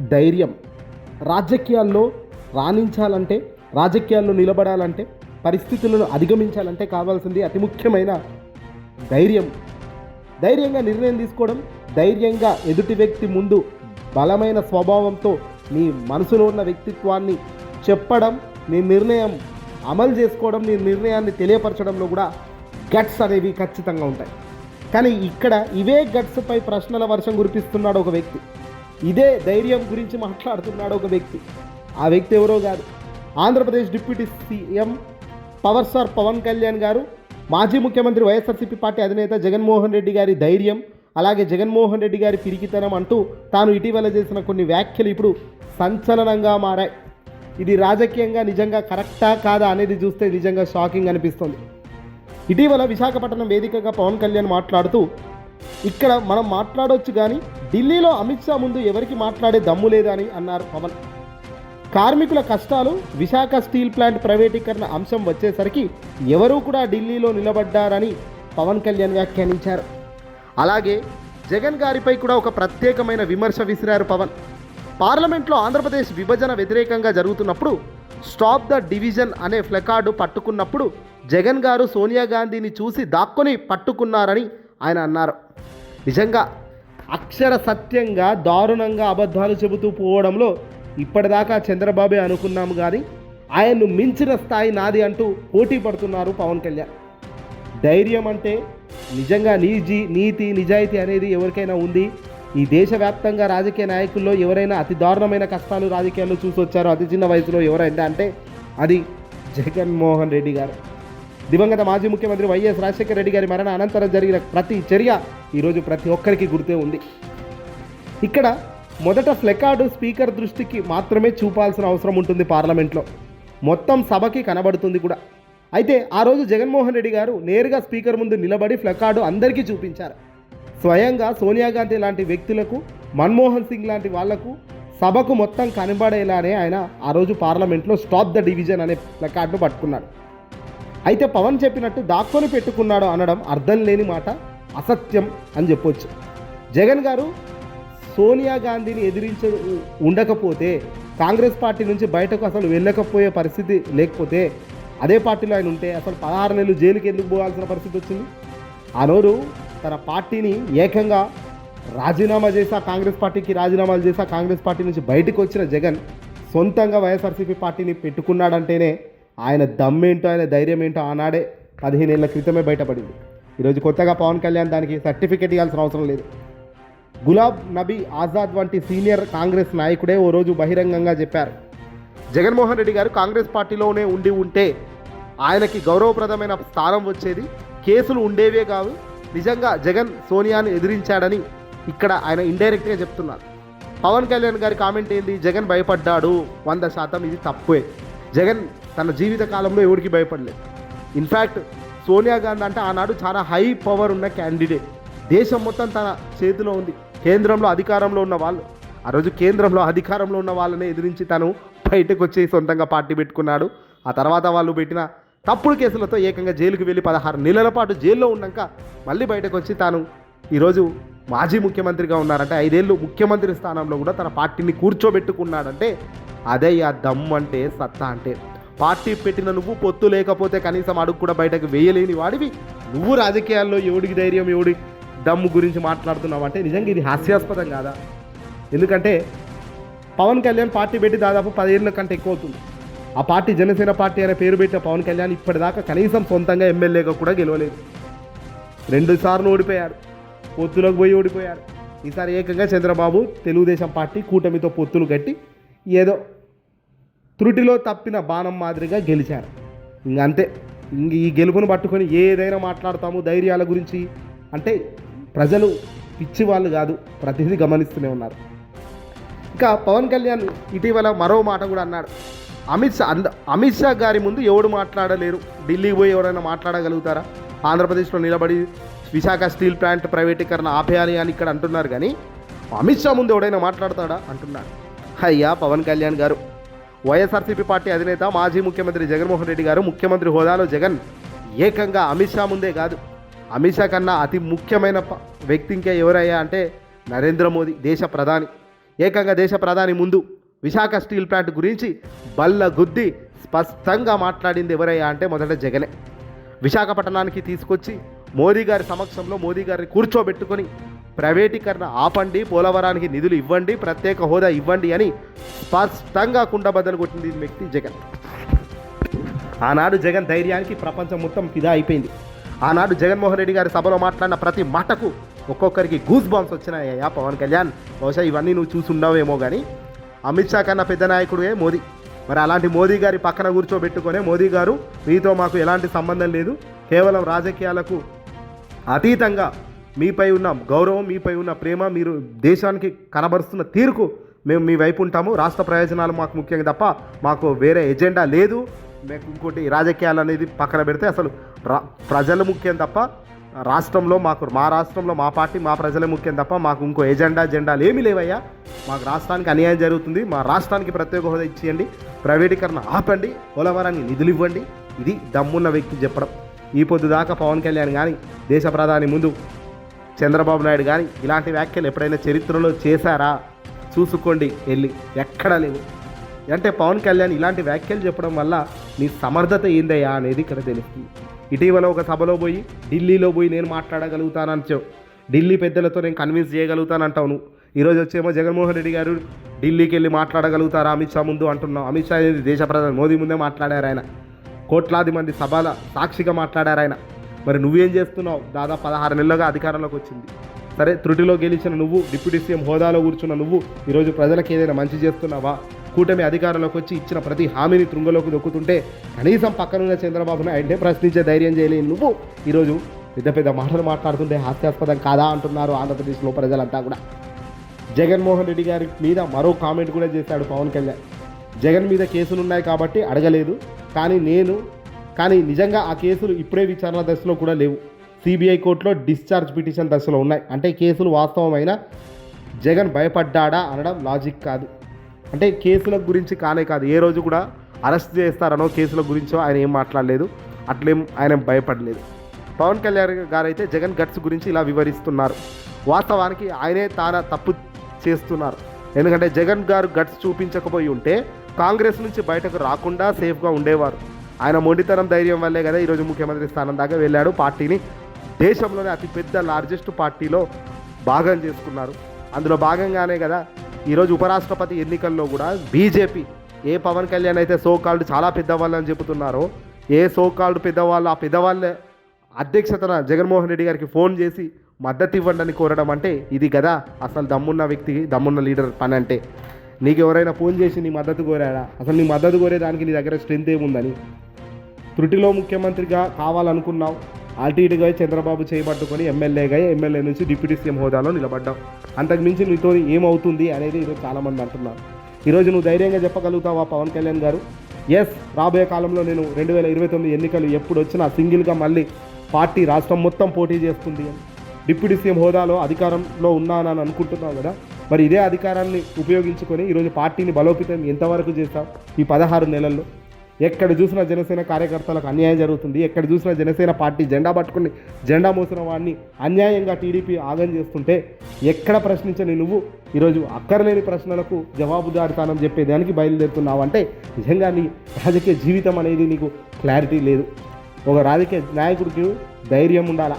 ధైర్యం. రాజకీయాల్లో రాణించాలంటే రాజకీయాల్లో నిలబడాలంటే పరిస్థితులను అధిగమించాలంటే కావాల్సింది అతి ముఖ్యమైన ధైర్యం. ధైర్యంగా నిర్ణయం తీసుకోవడం ధైర్యంగా ఎదుటి వ్యక్తి ముందు బలమైన స్వభావంతో నీ మనసులో ఉన్న వ్యక్తిత్వాన్ని చెప్పడం నీ నిర్ణయం అమలు చేసుకోవడం నీ నిర్ణయాన్ని తెలియపరచడంలో కూడా గట్స్ అనేవి ఖచ్చితంగా ఉంటాయి. కానీ ఇక్కడ ఇవే గట్స్పై ప్రశ్నల వర్షం కురిపిస్తున్నాడు ఒక వ్యక్తి. ఇదే ధైర్యం గురించి మాట్లాడుతున్నాడు ఒక వ్యక్తి. ఆ వ్యక్తి ఎవరో కాదు. Andhra Pradesh deputy CM power star Pawan Kalyan garu మాజీ ముఖ్యమంత్రి వైఎస్ఆర్సీపీ పార్టీ అధినేత జగన్మోహన్ రెడ్డి గారి ధైర్యం అలాగే జగన్మోహన్ రెడ్డి గారి పిరికితనం అంటూ తాను ఇటీవల చేసిన కొన్ని వ్యాఖ్యలు ఇప్పుడు సంచలనంగా మారాయి. ఇది రాజకీయంగా నిజంగా కరెక్టా కాదా అనేది చూస్తే నిజంగా షాకింగ్ అనిపిస్తుంది. ఇటీవల విశాఖపట్నం వేదికగా పవన్ కళ్యాణ్ మాట్లాడుతూ ఇక్కడ మనం మాట్లాడవచ్చు కానీ ఢిల్లీలో అమిత్ షా ముందు ఎవరికి మాట్లాడే దమ్ము లేదని అన్నారు పవన్. కార్మికుల కష్టాలు విశాఖ స్టీల్ ప్లాంట్ ప్రైవేటీకరణ అంశం వచ్చేసరికి ఎవరూ కూడా ఢిల్లీలో నిలబడ్డారని పవన్ కళ్యాణ్ వ్యాఖ్యానించారు. అలాగే జగన్ గారిపై కూడా ఒక ప్రత్యేకమైన విమర్శ విసిరారు పవన్. పార్లమెంట్లో ఆంధ్రప్రదేశ్ విభజన వ్యతిరేకంగా జరుగుతున్నప్పుడు స్టాప్ ద డివిజన్ అనే ఫ్లెకార్డు పట్టుకున్నప్పుడు జగన్ గారు సోనియా గాంధీని చూసి దాక్కుని పట్టుకున్నారని ఆయన అన్నారు. నిజంగా అక్షర సత్యంగా దారుణంగా అబద్ధాలు చెబుతూ పోవడంలో ఇప్పటిదాకా చంద్రబాబే అనుకున్నాము కానీ ఆయన్ను మించిన స్థాయి నాది అంటూ పోటీ పడుతున్నారు పవన్ కళ్యాణ్. ధైర్యం అంటే నిజంగా నీజీ నీతి నిజాయితీ అనేది ఎవరికైనా ఉంది. ఈ దేశవ్యాప్తంగా రాజకీయ నాయకుల్లో ఎవరైనా అతి దారుణమైన కష్టాలు రాజకీయాల్లో చూసి వచ్చారో అతి చిన్న వయసులో ఎవరైనా అంటే అది జగన్మోహన్ రెడ్డి గారు. దివంగత మాజీ ముఖ్యమంత్రి వైఎస్ రాజశేఖర రెడ్డి గారి మరణ అనంతరం జరిగిన ప్రతి చర్య ఈరోజు ప్రతి ఒక్కరికి గుర్తే ఉంది. ఇక్కడ మొదట ఫ్లెకార్డు స్పీకర్ దృష్టికి మాత్రమే చూపాల్సిన అవసరం ఉంటుంది పార్లమెంట్లో. మొత్తం సభకి కనబడుతుంది కూడా. అయితే ఆ రోజు జగన్మోహన్ రెడ్డి గారు నేరుగా స్పీకర్ ముందు నిలబడి ఫ్లెకార్డు అందరికీ చూపించారు. స్వయంగా సోనియా గాంధీ లాంటి వ్యక్తులకు మన్మోహన్ సింగ్ లాంటి వాళ్ళకు సభకు మొత్తం కనబడేలానే ఆయన ఆ రోజు పార్లమెంట్లో స్టాప్ ద డివిజన్ అనే ప్లకార్డును పట్టుకున్నాడు. అయితే పవన్ చెప్పినట్టు దాక్కొని పెట్టుకున్నాడు అనడం అర్థం లేని మాట అసత్యం అని చెప్పొచ్చు. జగన్ గారు సోనియా గాంధీని ఎదిరించ ఉండకపోతే కాంగ్రెస్ పార్టీ నుంచి బయటకు అసలు వెళ్ళకపోయే పరిస్థితి లేకపోతే అదే పార్టీలో ఆయన ఉంటే అసలు పదహారు నెలలు జైలుకి ఎందుకు పోవాల్సిన పరిస్థితి వచ్చింది? ఆ నోరు తన పార్టీని ఏకంగా రాజీనామా చేసా కాంగ్రెస్ పార్టీకి రాజీనామాలు చేసా కాంగ్రెస్ పార్టీ నుంచి బయటకు వచ్చిన జగన్ సొంతంగా వైఎస్ఆర్సీపీ పార్టీని పెట్టుకున్నాడంటేనే ఆయన దమ్మేంటో ఆయన ధైర్యం ఏంటో ఆనాడే పదిహేనేళ్ళ క్రితమే బయటపడింది. ఈరోజు కొత్తగా పవన్ కళ్యాణ్ దానికి సర్టిఫికేట్ ఇవ్వాల్సిన అవసరం లేదు. గులాబ్ నబీ ఆజాద్ వంటి సీనియర్ కాంగ్రెస్ నాయకుడే ఓ రోజు బహిరంగంగా చెప్పారు. జగన్మోహన్ రెడ్డి గారు కాంగ్రెస్ పార్టీలోనే ఉండి ఉంటే ఆయనకి గౌరవప్రదమైన స్థానం వచ్చేది కేసులు ఉండేవే కావు. నిజంగా జగన్ సోనియాను ఎదిరించాడని ఇక్కడ ఆయన ఇండైరెక్ట్గా చెప్తున్నారు. పవన్ కళ్యాణ్ గారి కామెంట్ ఏంది? జగన్ భయపడ్డాడు. వంద శాతం ఇది తప్పే. జగన్ తన జీవిత కాలంలో ఎవరికి భయపడలేదు. ఇన్ఫ్యాక్ట్ సోనియా గాంధీ అంటే ఆనాడు చాలా హై పవర్ ఉన్న క్యాండిడేట్ దేశం మొత్తం తన చేతిలో ఉంది. కేంద్రంలో అధికారంలో ఉన్న వాళ్ళు. ఆ రోజు కేంద్రంలో అధికారంలో ఉన్న వాళ్ళని ఎదిరించి తను బయటకు వచ్చి సొంతంగా పార్టీ పెట్టుకున్నాడు. ఆ తర్వాత వాళ్ళు పెట్టిన తప్పుడు కేసులతో ఏకంగా జైలుకి వెళ్ళి పదహారు నెలల పాటు జైల్లో ఉన్నాక మళ్ళీ బయటకు వచ్చి తాను ఈరోజు మాజీ ముఖ్యమంత్రిగా ఉన్నారంటే ఐదేళ్ళు ముఖ్యమంత్రి స్థానంలో కూడా తన పార్టీని కూర్చోబెట్టుకున్నాడంటే అదే ఆ దమ్ము అంటే సత్తా అంటే. పార్టీ పెట్టిన నువ్వు పొత్తు లేకపోతే కనీసం అడుగు కూడా బయటకు వేయలేని వాడివి. నువ్వు రాజకీయాల్లో ఎవడికి ధైర్యం ఎవడి దమ్ము గురించి మాట్లాడుతున్నావు అంటే నిజంగా ఇది హాస్యాస్పదం కాదా? ఎందుకంటే పవన్ కళ్యాణ్ పార్టీ పెట్టి దాదాపు పదిహేనుల కంటే ఎక్కువ అవుతుంది. ఆ పార్టీ జనసేన పార్టీ అనే పేరు పెట్టిన పవన్ కళ్యాణ్ ఇప్పటిదాకా కనీసం సొంతంగా ఎమ్మెల్యేగా కూడా గెలవలేదు. రెండు సార్లు ఓడిపోయారు. పొత్తులకు పోయి ఓడిపోయారు. ఈసారి ఏకంగా చంద్రబాబు తెలుగుదేశం పార్టీ కూటమితో పొత్తులు కట్టి ఏదో త్రుటిలో తప్పిన బాణం మాదిరిగా గెలిచారు. ఇంకంతే ఇంక ఈ గెలుపును పట్టుకొని ఏదైనా మాట్లాడతాము ధైర్యాల గురించి. అంటే ప్రజలు పిచ్చి వాళ్ళు కాదు ప్రతిదీ గమనిస్తూనే ఉన్నారు. ఇంకా పవన్ కళ్యాణ్ ఇటీవల మరో మాట కూడా అన్నాడు. అమిత్ షా అంద అమిత్ షా గారి ముందు ఎవడు మాట్లాడలేరు? ఢిల్లీకి పోయి ఎవరైనా మాట్లాడగలుగుతారా? ఆంధ్రప్రదేశ్లో నిలబడి విశాఖ స్టీల్ ప్లాంట్ ప్రైవేటీకరణ ఆపేయాలి అని ఇక్కడ అంటున్నారు కానీ అమిత్ షా ముందు ఎవడైనా మాట్లాడతాడా? అంటున్నాడు. అయ్యా పవన్ కళ్యాణ్ గారు. వైఎస్ఆర్సీపీ పార్టీ అధినేత మాజీ ముఖ్యమంత్రి జగన్మోహన్ రెడ్డి గారు ముఖ్యమంత్రి హోదాలో జగన్ ఏకంగా అమిత్ షా ముందే కాదు. అమిత్ షా కన్నా అతి ముఖ్యమైన వ్యక్తి ఇంకా ఎవరయ్యా అంటే నరేంద్ర మోదీ దేశ ప్రధాని. ఏకంగా దేశ ప్రధాని ముందు విశాఖ స్టీల్ ప్లాంట్ గురించి బల్ల గుద్ది స్పష్టంగా మాట్లాడింది ఎవరయ్యా అంటే మొదట జగనే. విశాఖపట్నానికి తీసుకొచ్చి మోదీ గారి సమక్షంలో మోదీ గారిని కూర్చోబెట్టుకొని ప్రైవేటీకరణ ఆపండి పోలవరానికి నిధులు ఇవ్వండి ప్రత్యేక హోదా ఇవ్వండి అని స్పష్టంగా కుండబద్దలు కొట్టింది వ్యక్తి జగన్. ఆనాడు జగన్ ధైర్యానికి ప్రపంచం మొత్తం ఫిదా అయిపోయింది. ఆనాడు జగన్మోహన్ రెడ్డి గారి సభలో మాట్లాడిన ప్రతి మాటకు ఒక్కొక్కరికి గూస్ బాంబ్స్ వచ్చినాయ్యా పవన్ కళ్యాణ్. బహుశా ఇవన్నీ నువ్వు చూసి ఉండవేమో కానీ అమిత్ షా కన్నా పెద్ద నాయకుడే మోదీ. మరి అలాంటి మోదీ గారి పక్కన కూర్చోబెట్టుకునే మోదీ గారు మీతో మాకు ఎలాంటి సంబంధం లేదు. కేవలం రాజకీయాలకు అతీతంగా మీపై ఉన్న గౌరవం మీపై ఉన్న ప్రేమ మీరు దేశానికి కనబరుస్తున్న తీరుకు మేము మీ వైపు ఉంటాము. రాష్ట్ర ప్రయోజనాలు మాకు ముఖ్యంగా తప్ప మాకు వేరే ఎజెండా లేదు. మేము ఇంకోటి రాజకీయాలు అనేది పక్కన పెడితే అసలు రా ప్రజలు ముఖ్యం తప్ప రాష్ట్రంలో మాకు మా రాష్ట్రంలో మా పార్టీ మా ప్రజలే ముఖ్యం తప్ప మాకు ఇంకో ఎజెండా జెండాలు ఏమీ లేవయ్యా. మాకు రాష్ట్రానికి అన్యాయం జరుగుతుంది. మా రాష్ట్రానికి ప్రత్యేక హోదా ఇచ్చేయండి. ప్రైవేటీకరణ ఆపండి. పోలవరానికి నిధులు ఇవ్వండి. ఇది దమ్మున్న వ్యక్తి చెప్పడం. ఈ పొద్దు దాకా పవన్ కళ్యాణ్ కానీ దేశ ప్రధాని ముందు చంద్రబాబు నాయుడు కానీ ఇలాంటి వ్యాఖ్యలు ఎప్పుడైనా చరిత్రలో చేశారా? చూసుకోండి వెళ్ళి ఎక్కడా లేవు. అంటే పవన్ కళ్యాణ్ ఇలాంటి వ్యాఖ్యలు చెప్పడం వల్ల నీ సమర్థత ఏందయ్యా అనేది ఇక్కడ తెలుస్తుంది. ఇటీవల ఒక సభలో పోయి ఢిల్లీలో పోయి నేను మాట్లాడగలుగుతానని ఢిల్లీ పెద్దలతో నేను కన్విన్స్ చేయగలుగుతానంటావు నువ్వు ఈరోజు వచ్చేమో జగన్మోహన్ రెడ్డి గారు ఢిల్లీకి వెళ్ళి మాట్లాడగలుగుతారా అమిత్ షా ముందు అంటున్నావు. అమిత్ షా అనేది దేశ ప్రధాని. మోదీ ముందే మాట్లాడారు ఆయన. కోట్లాది మంది సభల సాక్షిగా మాట్లాడారు ఆయన. మరి నువ్వేం చేస్తున్నావు? దాదాపు పదహారు నెలలుగా అధికారంలోకి వచ్చింది. సరే త్రుటిలో గెలిచిన నువ్వు డిప్యూటీ సీఎం హోదాలో కూర్చున్న నువ్వు ఈరోజు ప్రజలకు ఏదైనా మంచి చేస్తున్నావా? కూటమి అధికారంలోకి వచ్చి ఇచ్చిన ప్రతి హామీని తృంగలోకి దొక్కుతుంటే కనీసం పక్కనున్న చంద్రబాబును ఆయనే ప్రశ్నించే ధైర్యం చేయలేని నువ్వు ఈరోజు పెద్ద పెద్ద మాటలు మాట్లాడుతుంటే హాస్యాస్పదం కాదా అంటున్నారు ఆంధ్రప్రదేశ్లో ప్రజలంతా కూడా. జగన్మోహన్ రెడ్డి గారి మీద మరో కామెంట్ కూడా చేశాడు పవన్ కళ్యాణ్. జగన్ మీద కేసులు ఉన్నాయి కాబట్టి అడగలేదు. కానీ నేను కానీ నిజంగా ఆ కేసులు ఇప్పుడే విచారణ దశలో కూడా లేవు. సిబిఐ కోర్టులో డిశ్చార్జ్ పిటిషన్ దశలో ఉన్నాయి. అంటే కేసులు వాస్తవమైన జగన్ భయపడ్డాడా అనడం లాజిక్ కాదు. అంటే కేసుల గురించి కానే కాదు. ఏ రోజు కూడా అరెస్ట్ చేస్తారనో కేసుల గురించో ఆయన ఏం మాట్లాడలేదు. అట్లేం ఆయన భయపడలేదు. పవన్ కళ్యాణ్ గారు అయితే జగన్ గట్స్ గురించి ఇలా వివరిస్తున్నారు. వాస్తవానికి ఆయనే తాన తప్పు చేస్తున్నారు. ఎందుకంటే జగన్ గారు గట్స్ చూపించకపోయి ఉంటే కాంగ్రెస్ నుంచి బయటకు రాకుండా సేఫ్గా ఉండేవారు. ఆయన మొండితనం ధైర్యం వల్లే కదా ఈరోజు ముఖ్యమంత్రి స్థానం దాకా వెళ్ళాడు. పార్టీని దేశంలోనే అతిపెద్ద లార్జెస్ట్ పార్టీలో భాగం చేసుకున్నారు. అందులో భాగంగానే కదా ఈరోజు ఉపరాష్ట్రపతి ఎన్నికల్లో కూడా బీజేపీ ఏ పవన్ కళ్యాణ్ అయితే సో కాల్డ్ చాలా పెద్దవాళ్ళు అని చెబుతున్నారో ఏ సో కాల్డ్ పెద్దవాళ్ళు ఆ పెద్దవాళ్ళే అధ్యక్షతన జగన్మోహన్ రెడ్డి గారికి ఫోన్ చేసి మద్దతు ఇవ్వండి అని కోరడం అంటే ఇది కదా అసలు దమ్మున్న వ్యక్తికి దమ్మున్న లీడర్ పని అంటే. నీకు ఎవరైనా ఫోన్ చేసి నీ మద్దతు కోరాడా? అసలు నీ మద్దతు కోరేదానికి నీ దగ్గర స్ట్రెంత్ ఏముందని? త్రుటిలో ముఖ్యమంత్రిగా కావాలనుకున్నావు. అటు ఇటుగా చంద్రబాబు చేయబట్టుకొని ఎమ్మెల్యేగా ఎమ్మెల్యే నుంచి డిప్యూటీ సీఎం హోదాలో నిలబడ్డావు. అంతకుమించి నీతో ఏమవుతుంది అనేది ఈరోజు చాలామంది అంటున్నారు. ఈరోజు నువ్వు ధైర్యంగా చెప్పగలుగుతావా పవన్ కళ్యాణ్ గారు? ఎస్ రాబోయే కాలంలో నేను రెండు వేల ఇరవై తొమ్మిది ఎన్నికలు ఎప్పుడు వచ్చినా సింగిల్గా మళ్ళీ పార్టీ రాష్ట్రం మొత్తం పోటీ చేస్తుంది అని. డిప్యూటీ సీఎం హోదాలో అధికారంలో ఉన్నానని అనుకుంటున్నావు కదా? మరి ఇదే అధికారాన్ని ఉపయోగించుకొని ఈరోజు పార్టీని బలోపేతం ఎంతవరకు చేస్తావు ఈ పదహారు నెలల్లో? ఎక్కడ చూసినా జనసేన కార్యకర్తలకు అన్యాయం జరుగుతుంది ఎక్కడ చూసినా జనసేన పార్టీ జెండా పట్టుకుని జెండా మోసిన వాడిని అన్యాయంగా టీడీపీ ఆగం చేస్తుంటే ఎక్కడ ప్రశ్నించని నువ్వు? ఈరోజు అక్కర్లేని ప్రశ్నలకు జవాబుదారితానం చెప్పేదానికి బయలుదేరుతున్నావు అంటే నిజంగా నీ రాజకీయ జీవితం అనేది నీకు క్లారిటీ లేదు. ఒక రాజకీయ నాయకుడికి ధైర్యం ఉండాలా?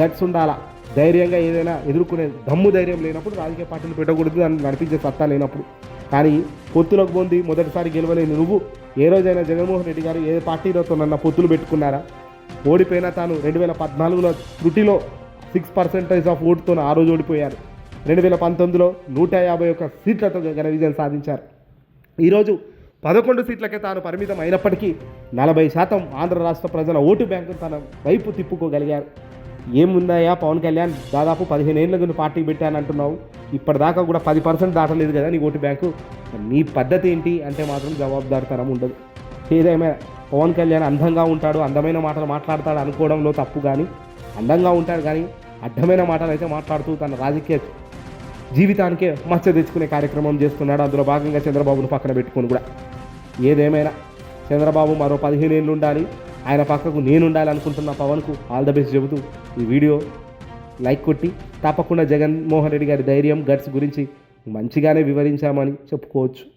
గట్స్ ఉండాలా? ధైర్యంగా ఏదైనా ఎదుర్కొనే దమ్ము ధైర్యం లేనప్పుడు రాజకీయ పార్టీలు పెట్టకూడదు అని నడిపించే సత్తా లేనప్పుడు. కానీ పొత్తులకు పొంది మొదటిసారి గెలవలేని నువ్వు. ఏ రోజైనా జగన్మోహన్ రెడ్డి గారు ఏ పార్టీలతో నన్న పొత్తులు పెట్టుకున్నారా? ఓడిపోయినా తాను రెండు వేల పద్నాలుగులో త్రుటిలో సిక్స్ పర్సెంటేజ్ ఆఫ్ ఓటుతో ఆ రోజు ఓడిపోయారు. రెండు వేల పంతొమ్మిదిలో నూట యాభై ఒక్క సీట్లతో ఘన విజయం సాధించారు. ఈరోజు పదకొండు సీట్లకే తాను పరిమితం అయినప్పటికీ నలభై శాతం ఆంధ్ర రాష్ట్ర ప్రజల ఓటు బ్యాంకు తన వైపు తిప్పుకోగలిగారు. ఏముందయ్యా పవన్ కళ్యాణ్? దాదాపు పదిహేను ఏళ్ళ గురించి పార్టీ పెట్టానంటున్నావు. ఇప్పటిదాకా కూడా పది పర్సెంట్ దాటలేదు కదా నీ ఓటు బ్యాంకు. నీ పద్ధతి ఏంటి? అంటే మాత్రం జవాబుదారితనం ఉండదు. ఏదేమైనా పవన్ కళ్యాణ్ అందంగా ఉంటాడు అందమైన మాటలు మాట్లాడతాడు అనుకోవడంలో తప్పు కానీ అందంగా ఉంటాడు కానీ అడ్డమైన మాటలు అయితే మాట్లాడుతూ తన రాజకీయ జీవితానికే మచ్చ తెచ్చుకునే కార్యక్రమం చేస్తున్నాడు. అందులో భాగంగా చంద్రబాబును పక్కన పెట్టుకొని కూడా. ఏదేమైనా చంద్రబాబు మరో పదిహేను ఏళ్ళు ఉండాలి. ఆయన పక్కకు నేను ఉండాలి అనుకుంటున్న పవన్కు ఆల్ ద బెస్ట్ చెబుతూ ఈ వీడియో లైక్ కొట్టి తప్పకుండా జగన్మోహన్ రెడ్డి గారి ధైర్యం గట్స్ గురించి మంచిగానే వివరించామని చెప్పుకోవచ్చు.